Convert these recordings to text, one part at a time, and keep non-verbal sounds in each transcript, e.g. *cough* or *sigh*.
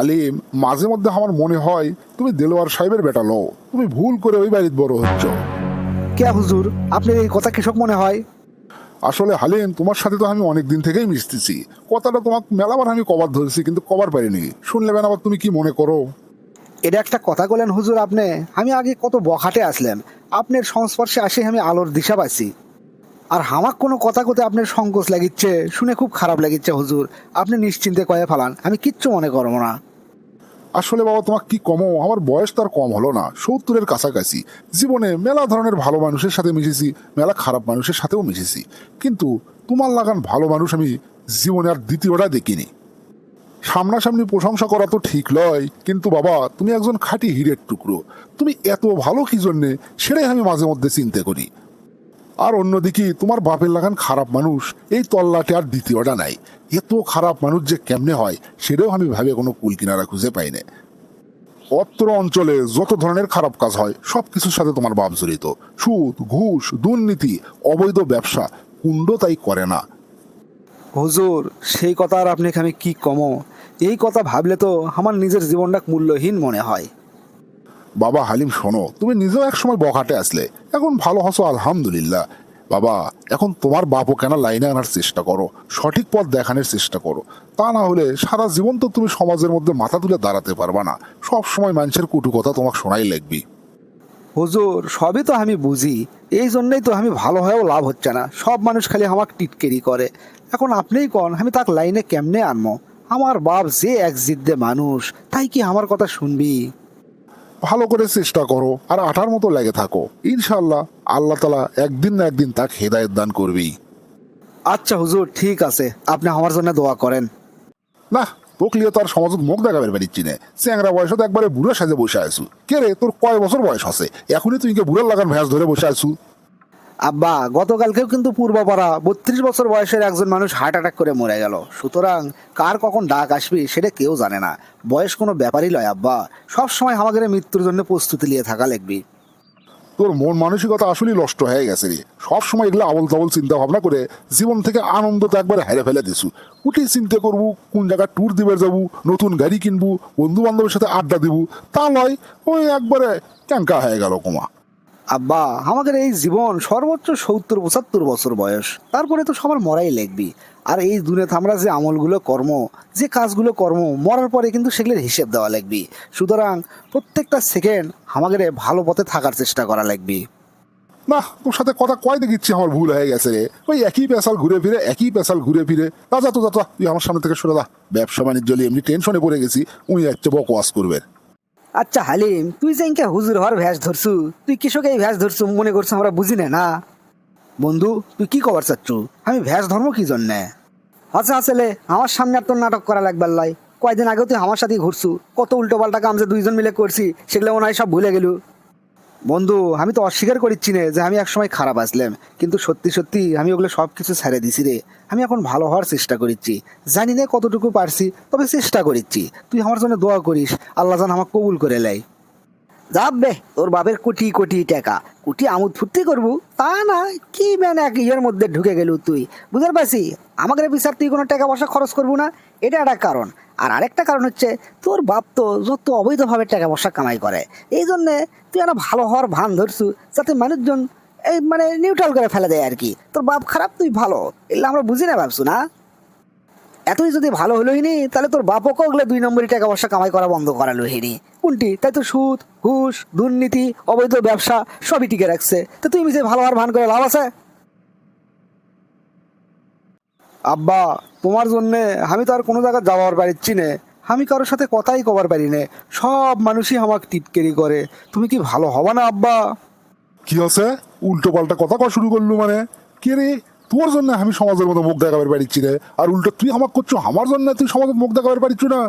আলিম মাঝে মধ্যে আমার মনে হয় তুমি দেলোয়ার সাহেবের বেটা লও তুমি ভুল করে ওই বাড়িতে বড় হচ্ছ। কে হুজুর আপনার এই কথা কৃষক মনে হয়? আসলে হালিম তোমার সাথে তো আমি অনেক দিন থেকেই মিশতেছি। কথাটা তোমাকে মেলাবার আমি কবার ধরেছি কিন্তু কবার পারিনি। শুনলে বেন আবার তুমি কি মনে করো? এটা একটা কথা বলেন হুজুর আপনি। আমি আগে কত বখাটে আসলেন। আপনার সংস্পর্শে আসে আমি আলোর দিশা পাইছি। আর হামাক কোনো কথা কোতে আপনার সংকোচ লাগিচ্ছে, শুনে খুব খারাপ লাগিচ্ছে হুজুর। আপনি নিশ্চিন্তে কয়ে ফেলান, আমি কিচ্ছু মনে করব না। আসলে বাবা, তোমাকে কি কমো? আমার বয়স তার কম হলো না, সত্তরের কাছাকাছি। জীবনে মেলা ধরনের ভালো মানুষের সাথে মিশেছি, মেলা খারাপ মানুষের সাথেও মিশেছি। কিন্তু তোমার লাগান ভালো মানুষ আমি জীবনে আর দ্বিতীয়টা দেখিনি। সামনাসামনি প্রশংসা করা তো ঠিক লয়, কিন্তু বাবা, তুমি একজন খাঁটি হীরের টুকরো। তুমি এত ভালো কি জন্যে, সেটাই আমি মাঝে মধ্যে চিন্তা করি। আর অন্যদিকে, তোমার বাপের লাগান খারাপ মানুষ, এই তল্লাটে আর দ্বিতীয়টা নাই। এত খারাপ মানুষ যে কেমনে হয়, সেটাও আমি ভাবে কোনো কুল কিনারা খুঁজে পাই না। অত্র অঞ্চলে যত ধরনের খারাপ কাজ হয় সব কিছুর সাথে তোমার বাপ জড়িত। সুদ, ঘুষ, দুর্নীতি, অবৈধ ব্যবসা, কুণ্ড তাই করে না। হুজুর, সেই কথা আর আপনি আমি কি কমো? এই কথা ভাবলে তো আমার নিজের জীবনটা মূল্যহীন মনে হয়। বাবা হালিম, শোনো, তুমি নিজেও এক সময় বখাটে আসলে। এখন ভালো হসো, আলহামদুলিল্লাহ। বাবা, এখন তোমার বাপও কেন লাইনে আনার চেষ্টা করো? সঠিক পথ দেখানোর চেষ্টা করো। তা না হলে সারা জীবন তো তুমি সমাজের মধ্যে মাথা তুলে দাঁড়াতে পারবা না। সব সময় মানুষের কুটু কথা তোমাকে শোনাই লাগবি। হুজুর, সবই তো আমি বুঝি। এই জন্যই তো আমি ভালো হয়েও লাভ হচ্ছে না। সব মানুষ খালি আমাকে টিটকেরি করে। এখন আপনিই কন, আমি তাক লাইনে কেমনে আনব আমার বাপ যে এক জিদ্দে মানুষ, তাই কি আমার কথা শুনবি? ভালো করে চেষ্টা করো আর আঠার মতো লেগে থাকো। ইনশাল্লাহ আল্লাহ তালা একদিন না একদিন তাক হেদায়ত দান করবি আচ্ছা হুজুর ঠিক আছে। আপনি আমার জন্য দোয়া করেন। না তোকলিও তার সমাজত মুখ দেখাবের বেরিচ্ছি না। চ্যাংরা বয়স তো একবারে বুড়ো সাজে বসে আছো। কে রে তোর কয় বছর বয়স আছে? এখনই তুই বুড়ার লাগান ভ্যাস ধরে বসে আছু। আব্বা, গতকালকেও কিন্তু পূর্বপাড়া বত্রিশ বছর বয়সের একজন মানুষ হার্ট অ্যাটাক করে মরে গেল। সুতরাং কার কখন ডাক আসবে সেটা কেউ জানে না। বয়স কোনো ব্যাপারই লয় আব্বা। সব সময় আমাদের মৃত্যুর জন্য প্রস্তুতি নিয়ে থাকা লাগবে। তোর মন মানসিকতা আসলেই নষ্ট হয়ে গেছে রে। সব সময় এগুলো আবল তাবল চিন্তা ভাবনা করে জীবন থেকে আনন্দ তো একবার হেরে ফেলে দিছু। উঠি চিন্তা করব, কোন জায়গায় ট্যুর দিবে যাব, নতুন গাড়ি কিনবো বন্ধু বান্ধবের সাথে আড্ডা দিব। তা নয় ওই একবারে ক্যাঙ্কা হয়ে গেল কমা। আব্বা, আমাদের এই জীবন সর্বোচ্চ সত্তর, পঁচাত্তর বছর বয়স। তারপরে তো সবার মরাই লাগবি আর এই দুনিয়াতে আমরা যে আমলগুলো কর্ম, যে কাজগুলো কর্ম, মরার পরে কিন্তু সেগুলোর হিসেব দেওয়া লাগবে সুতরাং প্রত্যেকটা সেকেন্ড আমাদের ভালো পথে থাকার চেষ্টা করা লাগবে না, তোর সাথে কথা কয় দেখিচ্ছি, আমার ভুল হয়ে গেছে রে। ওই একই পেশাল ঘুরে ফিরে, একই পেশাল ঘুরে ফিরে। তা, যা তো তুই আমার সামনে থেকে সরে যা। ব্যবসা বাণিজ্য এমনি টেনশনে পড়ে গেছি, উনি যাচ্ছে বকওয়াস করবে আচ্ছা হালিম তুই যে ইনকে হুজুর হওয়ার ভ্যাস ধরছু তুই কৃষকে এই ভ্যাস ধরছু মনে করছ আমরা বুঝি না না? বন্ধু তুই কি কবার চাচ্ছু? আমি ভ্যাস ধর্ম কি জন্যে? আচ্ছা আসলে আমার সামনে আর তোর নাটক করা লাগবার লাই। কয়দিন আগেও তুই আমার সাথেই ঘুরছু কত উল্টো পাল্টা কাম যে দুইজন মিলে করছি সেগুলো মনে হয় সব ভুলে গেলু। বন্ধু, আমি তো অস্বীকার করিচ্ছি না যে আমি একসময় খারাপ আসলাম। কিন্তু সত্যি সত্যি আমি ওগুলো সব কিছু ছেড়ে দিছি রে। আমি এখন ভালো হওয়ার চেষ্টা করিচ্ছি। জানি না কতটুকু পারছি, তবে চেষ্টা করিচ্ছি। তুই আমার জন্য দোয়া করিস, আল্লাহ যেন আমাকে কবুল করে লাই যাবে তোর বাপের কোটি কোটি টাকা। কোটি আমুদ ফুর্তি করব? তা না, কি মানে এক ইয়ের মধ্যে ঢুকে গেল তুই? বুঝতে পারছি আমাদের বিচার তুই কোনো টাকা পয়সা খরচ করব না? এটা একটা কারণ। আর আরেকটা কারণ হচ্ছে, তোর বাপ তো যত অবৈধভাবে টাকা পয়সা কামাই করে, এই জন্যে তুই একটা ভালো হওয়ার ভান ধরছু, যাতে মানুষজন এই মানে নিউট্রাল করে ফেলে দেয় আর কি তোর বাপ খারাপ, তুই ভালো, এগুলো আমরা বুঝি না, ভাবছু না? এতই যদি ভালো হলো হিনি, তাহলে তোর বাপকে ওগুলো দুই নম্বরই টাকা পয়সা কামাই করা বন্ধ করালো হিনি। কোনটি? তাই তো সুদ, ঘুষ, দুর্নীতি, অবৈধ ব্যবসা, সবই টিকে রাখছে। তো তুই মিশে ভালো হওয়ার ভান করে লাভ আছে? আব্বা তোমার জন্যে আমি তো আর কোনো জায়গায় যাওয়ার পারিচ্ছি না। আমি কারোর সাথে কথাই কবার পারি না। সব মানুষই আমাকে টিটকেরি করে। তুমি কি ভালো হবা না আব্বা? কি আছে উল্টো পাল্টা কথা কওয়া শুরু করলু মানে? কে রে? তোর জন্য আমি সমাজের মতো মুখ দেখাবার পারিচ্ছি রে আর উল্টো তুই আমাকে করছ আমার জন্য তুই সমাজের মুখ দেখাবার পারিচ্ছ না?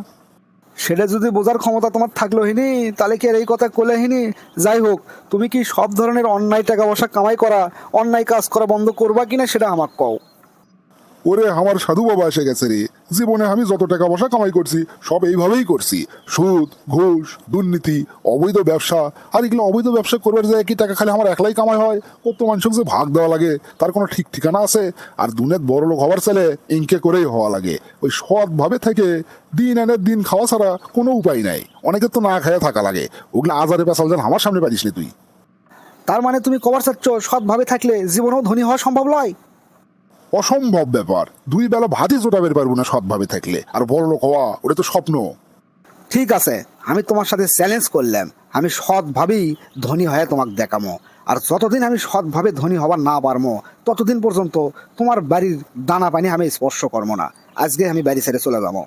সেটা যদি বোঝার ক্ষমতা তোমার থাকল হিনি তাহলে কি আর এই কথা কোলে হিনি? যাই হোক তুমি কি সব ধরনের অন্যায় টাকা পয়সা কামাই করা অন্যায় কাজ করা বন্ধ করবা কিনা সেটা আমাকে কও। ওরে, আমার সাধু বাবা এসে গেছে রে। জীবনে আমি যত টাকা পয়সা কামাই করছি, সব এইভাবেই করছি। সুদ, ঘুষ, দুর্নীতি, অবৈধ ব্যবসা, আর এগুলো অবৈধ ব্যবসা করবার যায় কি টাকা খালি আমার একলাই কামাই হয়, কত মানুষকে যে ভাগ দেওয়া লাগে, তার কোনো ঠিক ঠিকানা আছে? আর দুনিয়াত বড় লোক হওয়ার ছেলে ইনকে করেই হওয়া লাগে। ওই সৎভাবে থেকে দিন এনে দিন খাওয়া ছাড়া কোনো উপায় নাই। অনেকের তো না খেয়ে থাকা লাগে। ওগুলো আজারে পেশাল যেন আমার সামনে পারিস তুই। তার মানে তুমি কবার চাচ্ছ সৎভাবে থাকলে জীবনেও ধনী হওয়া সম্ভব নয়? অসম্ভব ব্যাপার। দুই বেলা ভাতই জোটাবের পারব না সৎভাবে থাকলে। আর বড় লোক হওয়া ওটা তো স্বপ্ন। ঠিক আছে আমি তোমার সাথে চ্যালেঞ্জ করলাম। আমি সৎভাবেই ধনী হয়ে তোমাকে দেখামো। আর যতদিন আমি সৎভাবে ধনী হবার না পারব ততদিন পর্যন্ত তোমার বাড়ির দানা পানি আমি স্পর্শ করব না। আজকে আমি বাড়ি ছেড়ে চলে যাব।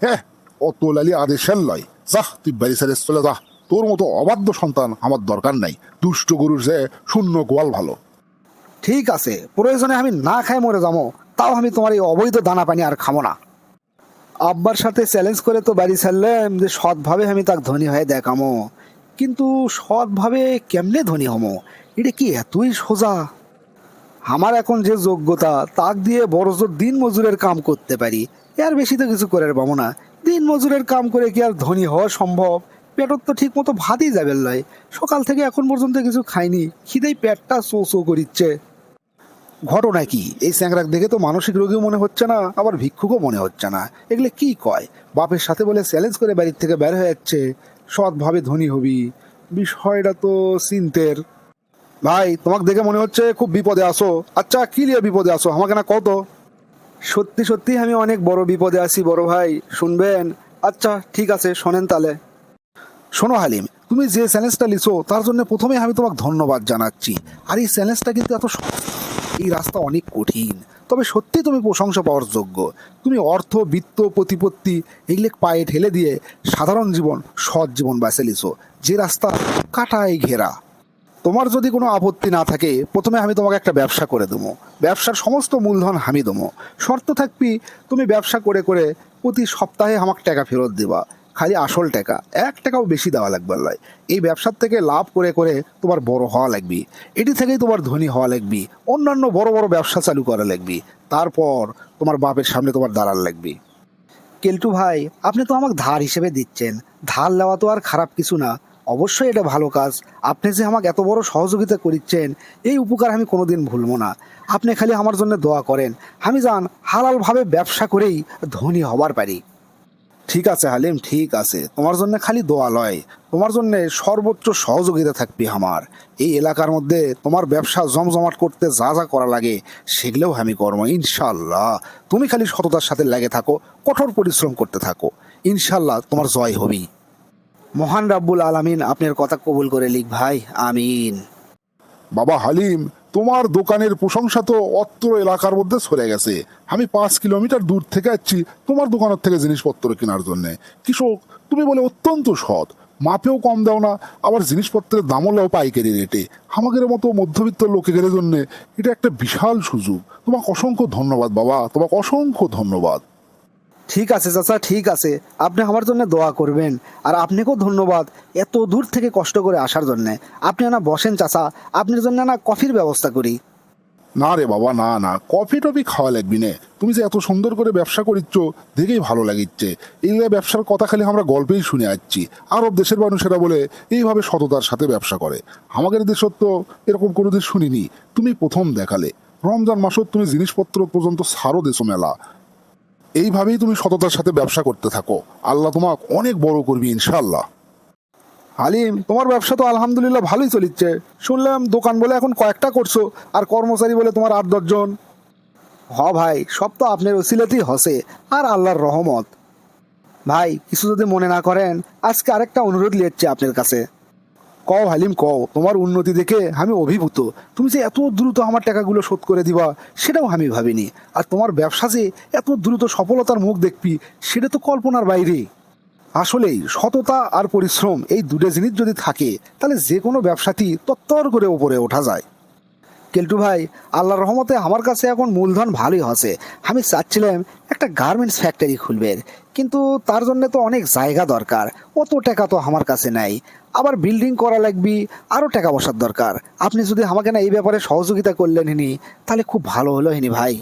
হ্যাঁ অত লালি আদেশের লয়। যাহ তুই বাড়ি ছেড়ে চলে যা। তোর মতো অবাধ্য সন্তান আমার দরকার নাই। দুষ্ট গরুর যে শূন্য গোয়াল ভালো। ঠিক আছে, প্রয়োজনে আমি না খাই মরে যাব, তাও আমি তোমার এই অবৈধ দানা পানি আর খাব না। আব্বার সাথে চ্যালেঞ্জ করে তো বাড়ি ছাড়লাম যে সৎভাবে আমি তাকে ধনী হয়ে দেখামো। কিন্তু সৎভাবে কেমনে ধনী হমো? এটা কি এতই সোজা? আমার এখন যে যোগ্যতা, তাক দিয়ে বড় জোর দিন মজুরের কাম করতে পারি। এর বেশি তো কিছু করে পাবো না। দিন মজুরের কাম করে কি আর ধনী হওয়া সম্ভব? পেটর তো ঠিক মতো ভাতই যাবে লয়। সকাল থেকে এখন পর্যন্ত কিছু খাইনি। খিদেই পেটটা চো চো করিচ্ছে। ঘটনা কি? এই স্যাংরাক দেখে তো মানসিক রোগীও মনে হচ্ছে না, আবার ভিক্ষুকও মনে হচ্ছে না। এগুলো কি কয়? বাপের সাথে বলে চ্যালেঞ্জ করে বাড়ির থেকে বের হয়ে যাচ্ছে। সৎভাবে ধনী হবি। বিষয়টা তো চিন্তের। ভাই, তোমাকে দেখে মনে হচ্ছে খুব বিপদে আসো। আচ্ছা কি নিয়ে বিপদে আসো? আমাকে না কত সত্যি সত্যি আমি অনেক বড় বিপদে আছি, বড় ভাই। শুনবেন? আচ্ছা ঠিক আছে, শোনেন তাহলে। শোনো হালিম, তুমি যে চ্যালেঞ্জটা লিছো তার জন্য প্রথমে আমি তোমাকে ধন্যবাদ জানাচ্ছি। আর এই চ্যালেঞ্জটা কিন্তু এত। এই রাস্তা অনেক কঠিন। তবে সত্যি তুমি প্রশংসা পাওয়ার যোগ্য। তুমি অর্থ, বিত্ত, প্রতিপত্তি এগুলো পায়ে ঠেলে দিয়ে সাধারণ জীবন, সৎ জীবন বেছে লিছো যে রাস্তা কাটায় ঘেরা। তোমার যদি কোনো আপত্তি না থাকে, প্রথমে আমি তোমাকে একটা ব্যবসা করে দেবো। ব্যবসার সমস্ত মূলধন আমি দেবো। শর্ত থাকবি, তুমি ব্যবসা করে করে প্রতি সপ্তাহে আমাকে টাকা ফেরত দেবা। খালি আসল টাকা। এক টাকাও বেশি দেওয়া লাগবে লয় এই ব্যবসার থেকে লাভ করে করে তোমার বড় হওয়া লাগবে। এটি থেকেই তোমার ধনী হওয়া লাগবে। অন্যান্য বড় বড় ব্যবসা চালু করা লাগবে। তারপর তোমার বাপের সামনে তোমার দাঁড়ান লাগবে। কেলটু ভাই, আপনি তো আমাকে ধার হিসেবে দিচ্ছেন। ধার নেওয়া তো আর খারাপ কিছু না। অবশ্যই এটা ভালো কাজ। আপনি যে আমাকে এত বড় সহযোগিতা করিচ্ছেন, এই উপকার আমি কোনোদিন ভুলবো না। আপনি খালি আমার জন্য দোয়া করেন। আমি জান হালালভাবে ব্যবসা করেই ধনী হবার পারি। ঠিক আছে, হালিম, ঠিক আছে। তোমার জন্য খালি দোয়া লয়। তোমার জন্য সর্বোচ্চ সহযোগিতা থাকবে আমার। এই এলাকার মধ্যে তোমার ব্যবসা জমজমাট করতে যা যা করা লাগে, সেগুলোও আমি করব ইনশাল্লাহ তুমি খালি সততার সাথে লেগে থাকো, কঠোর পরিশ্রম করতে থাকো। ইনশাল্লাহ তোমার জয় হবেই। মহান রাব্বুল আলামিন, আপনার কথা কবুল করে লিখ ভাই, আমিন। বাবা হালিম তোমার দোকানের প্রশংসা তো অত্র এলাকার মধ্যে সরে গেছে। আমি পাঁচ কিলোমিটার দূর থেকে যাচ্ছি তোমার দোকানের থেকে জিনিসপত্র কেনার জন্যে। কৃষক, তুমি বলে অত্যন্ত সৎ। মাপেও কম দাও না, আবার জিনিসপত্রের দামও লাও পাইকারি রেটে। আমাদের মতো মধ্যবিত্ত লোকেদের জন্য এটা একটা বিশাল সুযোগ। তোমাকে অসংখ্য ধন্যবাদ বাবা, তোমাকে অসংখ্য ধন্যবাদ। ঠিক আছে চাচা, ঠিক আছে। আপনি আমার জন্য দোয়া করবেন। আর আপনাকেও ধন্যবাদ এত দূর থেকে কষ্ট করে আসার জন্য। আপনি না বসেন চাচা, আপনার জন্য না কফির ব্যবস্থা করি। না রে বাবা, না না। কফি টফি খাওয়া লাগবি না। তুমি যে এত সুন্দর করে ব্যবসা করিচ্ছ, দেখেই ভালো লাগিচ্ছে। এই ব্যবসার কথা খালি আমরা গল্পেই শুনে আসছি। আরব দেশের মানুষেরা বলে, এইভাবে সততার সাথে ব্যবসা করে। আমাদের দেশত তো এরকম কোনোদিন শুনিনি। তুমি প্রথম দেখালে। রমজান মাসত তুমি জিনিসপত্র পর্যন্ত সারও দেশো মেলা এইভাবেই তুমি সততার সাথে ব্যবসা করতে থাকো। আল্লাহ তোমাক অনেক বড় করবি ইনশাল্লাহ আলিম, তোমার ব্যবসা তো আলহামদুলিল্লাহ ভালোই চলিচ্ছে। শুনলাম দোকান বলে এখন কয়েকটা করছ, আর কর্মচারী বলে তোমার আট দশজন হ ভাই, সব তো আপনার ওসিলাতেই হসে, আর আল্লাহর রহমত। ভাই, কিছু যদি মনে না করেন, আজকে আরেকটা অনুরোধ লিয়েছে আপনার কাছে। কও হালিম, কও। তোমার উন্নতি দেখে আমি অভিভূত। তুমি যে এত দ্রুত আমার টাকাগুলো শোধ করে দিবা, সেটাও আমি ভাবিনি। আর তোমার ব্যবসা যে এত দ্রুত সফলতার মুখ দেখবি, সেটা তো কল্পনার বাইরে। আসলেই সততা আর পরিশ্রম এই দুটো জিনিস যদি থাকে, তাহলে যে কোনো ব্যবসাতেই তত্তর করে ওপরে ওঠা যায়। কেলটু ভাই, আল্লাহর রহমতে আমার কাছে এখন মূলধন ভালোই আছে। আমি চাচ্ছিলাম একটা গার্মেন্টস ফ্যাক্টরি খুলবেন। কিন্তু তার জন্য তো অনেক জায়গা দরকার। অত টাকা তো আমার কাছে নাই। আবার বিল্ডিং করা লাগবে আরও টাকা বসার দরকার। আপনি যদি আমাকে না এই ব্যাপারে সহযোগিতা করলেন হিনি, তাহলে খুব ভালো হলো হিনি ভাই।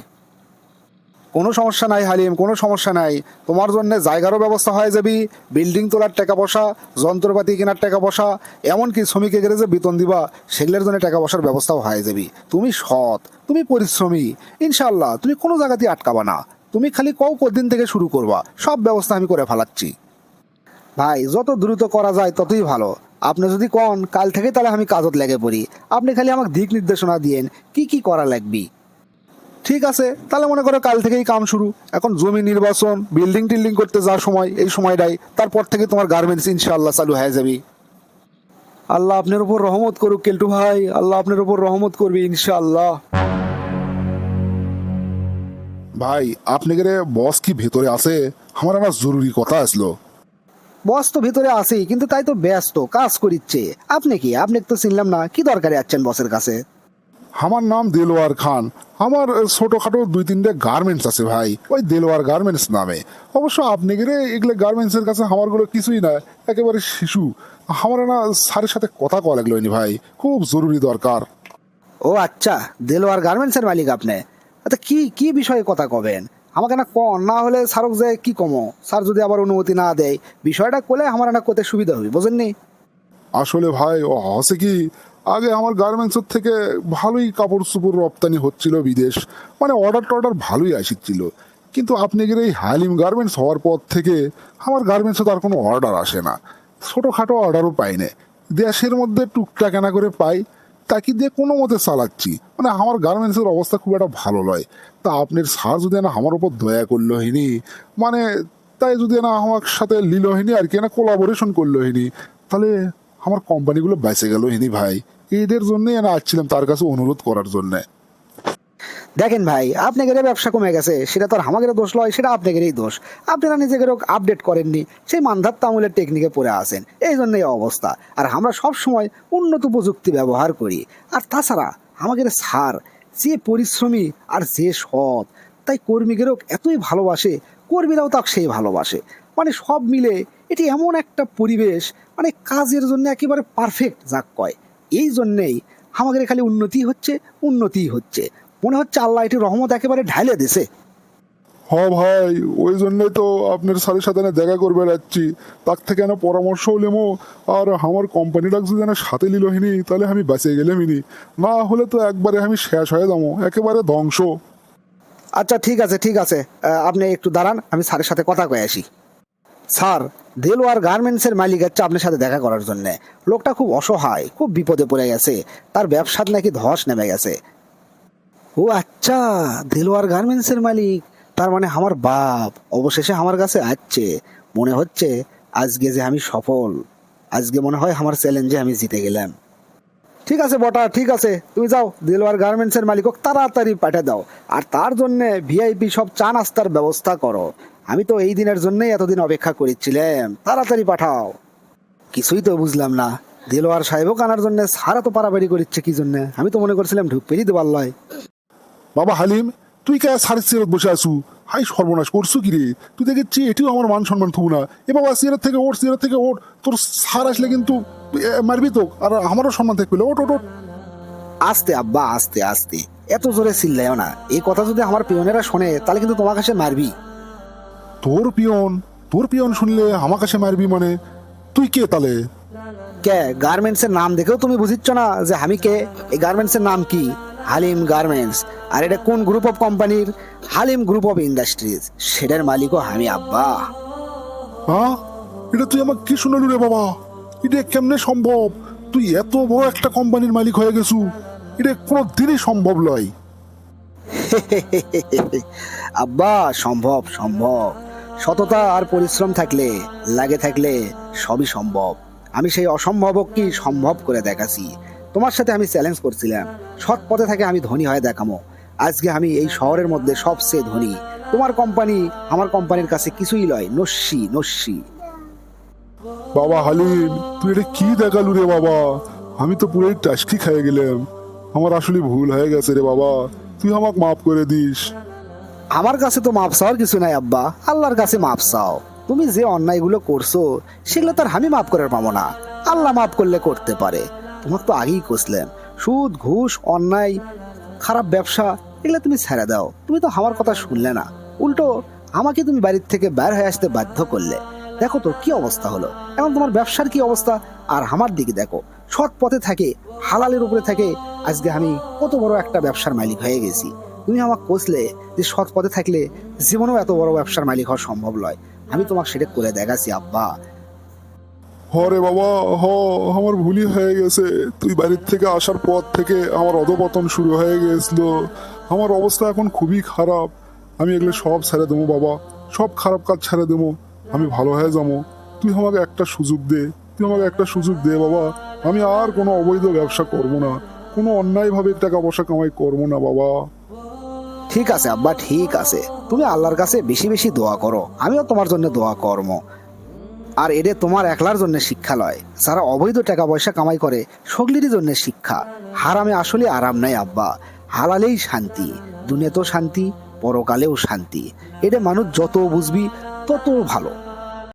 কোনো সমস্যা নাই হালিম, কোনো সমস্যা নাই। তোমার জন্য জায়গারও ব্যবস্থা হয়ে যাবি বিল্ডিং তোলার টাকা পয়সা যন্ত্রপাতি কেনার টাকা পয়সা এমনকি শ্রমিকে গেলে যে বেতন দিবা, সেগুলোর জন্য টাকা পয়সার ব্যবস্থাও হয়ে যাবি। তুমি সৎ, তুমি পরিশ্রমী। ইনশাল্লাহ তুমি কোনো জায়গাতেই আটকাবা না। তুমি খালি কও কদিন থেকে শুরু করবা। সব ব্যবস্থা আমি করে ফেলাচ্ছি। ভাই, যত দ্রুত করা যায় ততই ভালো। আপনি যদি কন, কাল থেকে তাহলে আমি কাজত লেগে পড়ি। আপনি খালি আমাকে দিক নির্দেশনা দিয়েন, কি কি করা লাগবে। ঠিক আছে, তাহলে মনে করো কাল থেকেই কাম শুরু। এখন জমি নির্বাচন বিল্ডিং টিল্ডিং করতে যাওয়ার সময়, এই সময়টাই। তারপর থেকে তোমার গার্মেন্টস ইনশাআল্লাহ চালু হয়ে যাবে। আল্লাহ আপনার উপর রহমত করুক, কেলটু ভাই। আল্লাহ আপনার উপর রহমত করবি ইনশাআল্লাহ। ভাই আপনি গেলে বস কি ভেতরে আছে? আমার আমার জরুরি কথা আসলো। বস তো ভিতরে আছেই কিন্তু তাই তো ব্যস্ত কাজ করিচ্ছে। আপনি কি? আপনি তো চিনলাম না কি দরকারে আছেন বসের কাছে? আমার নাম দেলোয়ার খান। আমার ছোটখাটো দুই তিনটে গার্মেন্টস আছে ভাই ওই দেলোয়ার গার্মেন্টস নামে। অবশ্য আপনি গেলে এগুলো গার্মেন্টস এর কাছে আমারগুলো কিছুই না একেবারে শিশু। আমার না স্যারের সাথে কথা কওয়া লাগল ভাই খুব জরুরি দরকার। ও আচ্ছা দেলোয়ার গার্মেন্টসের মালিক আপনি। আচ্ছা কি কি বিষয়ে কথা কবেন? আমাকে না কন, না হলে স্যারক যে কি কমো? স্যার যদি আবার অনুমতি না দেয়, বিষয়টা করলে আমার না করতে সুবিধা হবে, বুঝেননি? আসলে ভাই, ও আছে কি, আগে আমার গার্মেন্টসের থেকে ভালোই কাপড় চোপড় রপ্তানি হচ্ছিল বিদেশ। মানে অর্ডার টর্ডার ভালোই আসছিল। কিন্তু আপনি এই হালিম গার্মেন্টস হওয়ার পর থেকে আমার গার্মেন্টসে তার কোনো অর্ডার আসে না। ছোটোখাটো অর্ডারও পাই না। দেশের মধ্যে টুকটাক কেনা করে পাই। তাকে দিয়ে কোনো মতে চালাচ্ছি। মানে আমার গার্মেন্টসের অবস্থা খুব একটা ভালো নয়। তা আপনার স্যার যদি না আমার উপর দয়া করল হিনি মানে তাই যদি না আমার সাথে লিল হিনি আর কি, না কোলাবোরেশন করল হিনি, তাহলে আমার কোম্পানিগুলো বেঁচে গেল হিনি ভাই। এদের জন্যই আমি আসছিলাম তার কাছে অনুরোধ করার জন্য। দেখেন ভাই, আপনাদের ব্যবসা কমে গেছে, সেটা তো আর আমাদের দোষ নয়, সেটা আপনাদেরই দোষ। আপনারা নিজেদের আপডেট করেননি, সেই মান্ধার তামুলের টেকনিকে পড়ে আসেন এই জন্য এই অবস্থা। আর আমরা সব সময় উন্নত প্রযুক্তি ব্যবহার করি। আর তাছাড়া আমাদের সার, যে পরিশ্রমী আর যে সৎ, তাই কর্মীদেরও এতই ভালোবাসে, কর্মীরাও তাকে সেই ভালোবাসে। মানে সব মিলে এটি এমন একটা পরিবেশ মানে কাজের জন্য একেবারে পারফেক্ট যাক কয়। এই জন্যেই আমাদের খালি উন্নতি হচ্ছে উন্নতি হচ্ছে। মনে হচ্ছে আল্লাহ এটি রহমত একেবারে ঢাইলে দিছে হ ভাই ওই জন্যই তো আপনার স্যারের সাথে না দেখা করবে যাচ্ছি তার থেকে না পরামর্শও নেব আর আমার কোম্পানিটা যদি না সাথে নিল হিনি তাহলে আমি বেঁচে গেলে মিনি না হলে তো একবারে আমি শেষ হয়ে যাব একেবারে ধ্বংস। আচ্ছা ঠিক আছে ঠিক আছে। আপনি একটু দাঁড়ান আমি স্যারের সাথে কথা কয়ে আসি। স্যার দেলোয়ার গার্মেন্টসের মালিক যাচ্ছে আপনার সাথে দেখা করার জন্য। লোকটা খুব অসহায় খুব বিপদে পড়ে গেছে। তার ব্যবসার নাকি ধস নেমে গেছে। ও আচ্ছা দেলোয়ার গার্মেন্টসের মালিক। তার মানে আমার বাপ। অবশেষে আমার কাছে আসছে। মনে হচ্ছে আজকে যে আমি সফল। আজকে মনে হয় আমার চ্যালেঞ্জে আমি জিতে গেলাম। ঠিক আছে বটা, ঠিক আছে। তুমি যাও, দেলোয়ার গার্মেন্টসের মালিক হোক, তাড়াতাড়ি পাঠিয়ে দাও। আর তার জন্য ভিআইপি সব চা নাস্তার ব্যবস্থা করো। আমি তো এই দিনের জন্যই এতদিন অপেক্ষা করেছিলাম। তাড়াতাড়ি পাঠাও। কিছুই তো বুঝলাম না। দেলোয়ার সাহেবও কানার জন্য সারা তো পারাবাড়ি করিচ্ছে কি জন্য? আমি তো মনে করছিলাম ঢুক দেবার লয়। বাবা হালিম তুই কে সাড়ে সিরাত বসে আসু হাই সর্বনাশ করছু কি রে? তুই দেখেছি এটিও আমার মান সম্মান থবু না। এ বাবা সিরাত থেকে ওঠ সিরাত থেকে ওঠ। তোর সার আসলে কিন্তু মারবি তো আর আমারও সম্মান থাকবে। ওট ওট ওট আস্তে আব্বা আস্তে আস্তে। এত জোরে চিল্লাইও না। এই কথা যদি আমার পিয়নেরা শোনে তাহলে কিন্তু তোমার কাছে মারবি। তোর পিয়ন তোর পিয়ন শুনলে আমার কাছে মারবি মানে? তুই কে তাহলে কে গার্মেন্টসের নাম দেখেও তুমি বুঝিচ্ছ না যে আমি কে? এই গার্মেন্টসের নাম কি? হালিম গার্মেন্টস। আর এটা কোন গ্রুপ অফ কোম্পানির হালিম গ্রুপ অফ ইন্ডাস্ট্রিজ সেটার মালিকও আমি আব্বা। হ্যাঁ এটা তুই আমাকে কি শুনালু রে বাবা? এটা কেমনে সম্ভব? তুই এত বড় একটা কোম্পানির মালিক হয়ে গেছু। এটা কোনো দিনই সম্ভব নয়। *laughs* আব্বা সম্ভব সম্ভব। সততা আর পরিশ্রম থাকলে লাগে থাকলে সবই সম্ভব। আমি সেই অসম্ভব কি সম্ভব করে দেখাছি। তোমার সাথে আমি চ্যালেঞ্জ করছিলাম। সৎ পথে থাকে আমি ধনী হয়ে দেখামো। আজকে আমি এই শহরের মধ্যে সবচেয়ে ধনী। তোমার কোম্পানি আমার কোম্পানির কাছে কিছুই লয় নস্যি নস্যি। বাবা হালিম তুই এটা কি দেখালু রে বাবা? আমি তো পুরোই টাস্কি খেয়ে গেলাম। আমার আসলে ভুল হয়ে গেছে রে বাবা। তুই আমাকে মাফ করে দিস। আমার কাছে তো মাপ চাওয়ার কিছু নাই আব্বা। আল্লাহর কাছে মাপ চাও। তুমি যে অন্যায়গুলো করছ সেগুলো তার আমি মাফ করার পাবো না। আল্লাহ মাফ করলে করতে পারে। তোমার তো আগেই কষলেন সুদ ঘুষ অন্যায় খারাপ ব্যবসা, এগুলো তুমি ছেড়ে দাও। তুমি তো আমার কথা শুনলে না। উল্টো, আমাকে তুমি বাড়ির থেকে বের হয়ে আসতে বাধ্য করলে। দেখো তো কি অবস্থা হলো। এখন তোমার ব্যবসার কি অবস্থা? আর আমার দিকে দেখো। সৎ পথে থাকে, হালালের উপরে থাকে। আজকে আমি কত বড় একটা ব্যবসার মালিক হয়ে গেছি। তুমি আমাকে কোসলে যে সৎ পথে থাকলে জীবনেও এত বড় ব্যবসার মালিক হওয়া সম্ভব নয়। আমি তোমাকে সেটা করে দেখাচ্ছি, আব্বা। হরে বাবা, হ, আমার ভুলই হয়ে গেছে। তুই বাড়ির থেকে আসার পর থেকে আমার অধপতন শুরু হয়ে গেছিল। আমার অবস্থা এখন খুবই খারাপ। আমি এগুলো সব ছেড়ে দেবো বাবা। সব খারাপ কাজ ছেড়ে দেবো। আমি ভালো হয়ে যাব। তুই আমাকে একটা সুযোগ দে। তুই আমাকে একটা সুযোগ দে বাবা। আমি আর কোনো অবৈধ ব্যবসা করব না। কোনো অন্যায়ভাবে টাকা পয়সা কামাই করব না বাবা। ঠিক আছে আব্বা, ঠিক আছে। তুমি আল্লাহর কাছে বেশি বেশি দোয়া করো। আমিও তোমার জন্য দোয়া কর্ম আর এটা তোমার একলার জন্য শিক্ষা লয়। যারা অবৈধ টাকা পয়সা কামাই করে সগলির জন্য শিক্ষা। হারামে আসলে আরাম নাই, আব্বা। হালালেই শান্তি। দুনিয়াতেও শান্তি, পরকালেও শান্তি। এটা মানুষ যত বুঝবি, তত ভালো।